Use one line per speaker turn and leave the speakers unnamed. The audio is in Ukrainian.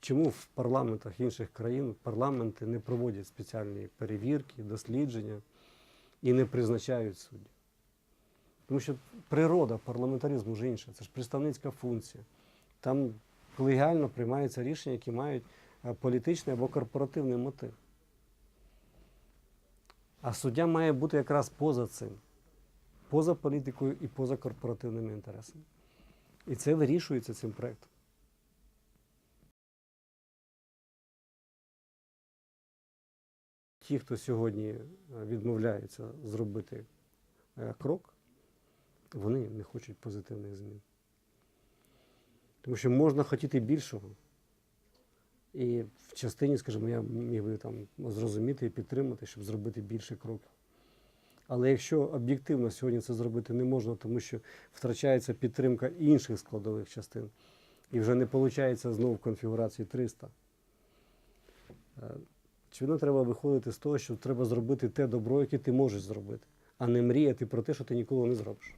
чому в парламентах інших країн парламенти не проводять спеціальні перевірки, дослідження і не призначають суддів? Тому що природа парламентаризму вже інша, це ж представницька функція. Там колегіально приймаються рішення, які мають е, політичний або корпоративний мотив. А суддя має бути якраз поза цим, поза політикою і поза корпоративними інтересами. І це вирішується цим проєктом. Ті, хто сьогодні е, відмовляється зробити е, крок, вони не хочуть позитивних змін. Тому що можна хотіти більшого. І в частині, скажімо, я міг би там зрозуміти і підтримати, щоб зробити більше кроків. Але якщо об'єктивно сьогодні це зробити не можна, тому що втрачається підтримка інших складових частин, і вже не виходить знову в конфігурації 300, е, очевидно, треба виходити з того, що треба зробити те добро, яке ти можеш зробити, а не мріяти про те, що ти ніколи не зробиш.